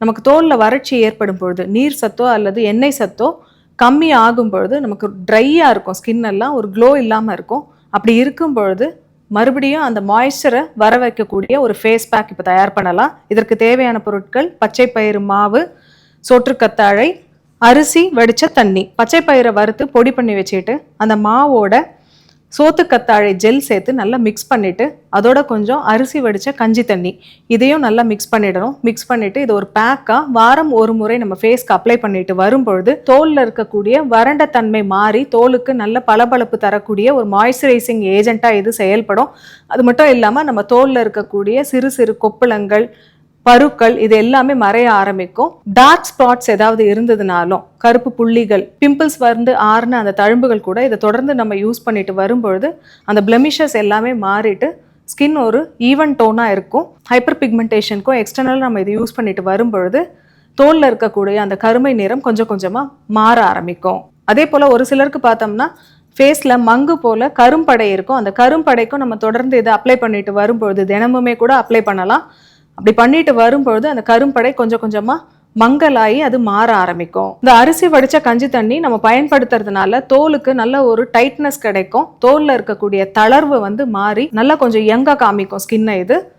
நமக்கு தோலில் வறட்சி ஏற்படும் பொழுது நீர் சத்தோ அல்லது எண்ணெய் சத்தோ கம்மி ஆகும் பொழுது நமக்கு ட்ரையாக இருக்கும். ஸ்கின் எல்லாம் ஒரு க்ளோ இல்லாமல் இருக்கும். அப்படி இருக்கும் பொழுது மறுபடியும் அந்த மாய்ஸ்சரை வர வைக்கக்கூடிய ஒரு ஃபேஸ் பேக் இப்போ தயார் பண்ணலாம். இதற்கு தேவையான பொருட்கள் பச்சை பயிறு மாவு சோற்றுக்கத்தாழை அரிசி வடித்த தண்ணி. பச்சை பயிரை வறுத்து பொடி பண்ணி வச்சுட்டு அந்த மாவோட சோத்துக்கத்தாழை ஜெல் சேர்த்து நல்லா மிக்ஸ் பண்ணிவிட்டு அதோட கொஞ்சம் அரிசி வடித்த கஞ்சி தண்ணி இதையும் நல்லா மிக்ஸ் பண்ணிடணும். மிக்ஸ் பண்ணிவிட்டு இது ஒரு பேக்காக வாரம் ஒரு முறை நம்ம ஃபேஸ்க்கு அப்ளை பண்ணிட்டு வரும்பொழுது தோலில் இருக்கக்கூடிய வறண்ட தன்மை மாறி தோலுக்கு நல்ல பளபளப்பு தரக்கூடிய ஒரு மாய்ஸ்சரைசிங் ஏஜெண்ட்டாக இது செயல்படும். அது மட்டும் இல்லாமல் நம்ம தோலில் இருக்கக்கூடிய சிறு சிறு கொப்பளங்கள் பருக்கள் இது எல்லாமே மறைய ஆரம்பிக்கும். டார்க் ஸ்பாட்ஸ் ஏதாவது இருந்ததுனாலும் கருப்பு புள்ளிகள் பிம்பிள்ஸ் வந்து ஆறுன அந்த தழும்புகள் கூட இதை தொடர்ந்து நம்ம யூஸ் பண்ணிட்டு வரும்பொழுது அந்த பிளமிஷஸ் எல்லாமே மாறிட்டு ஸ்கின் ஒரு ஈவன் டோனாக இருக்கும். ஹைப்பர் பிக்மெண்டேஷனுக்கும் எக்ஸ்டர்னல் நம்ம இதை யூஸ் பண்ணிட்டு வரும்பொழுது தோலில் இருக்கக்கூடிய அந்த கருமை நிறம் கொஞ்சம் கொஞ்சமாக மாற ஆரம்பிக்கும். அதே போல் ஒரு சிலருக்கு பார்த்தோம்னா ஃபேஸில் மங்கு போல் கரும்படை இருக்கும். அந்த கரும்படைக்கும் நம்ம தொடர்ந்து இதை அப்ளை பண்ணிட்டு வரும்பொழுது தினமுமே கூட அப்ளை பண்ணலாம். அப்படி பண்ணிட்டு வரும்பொழுது அந்த கரும்படை கொஞ்சம் கொஞ்சமாக மங்கலாகி அது மாற ஆரம்பிக்கும். இந்த அரிசி வடிச்ச கஞ்சி தண்ணி நம்ம பயன்படுத்துறதுனால தோலுக்கு நல்ல ஒரு டைட்னஸ் கிடைக்கும். தோலில் இருக்கக்கூடிய தளர்வு வந்து மாறி நல்லா கொஞ்சம் எங்க காமிக்கும் ஸ்கின்னை இது.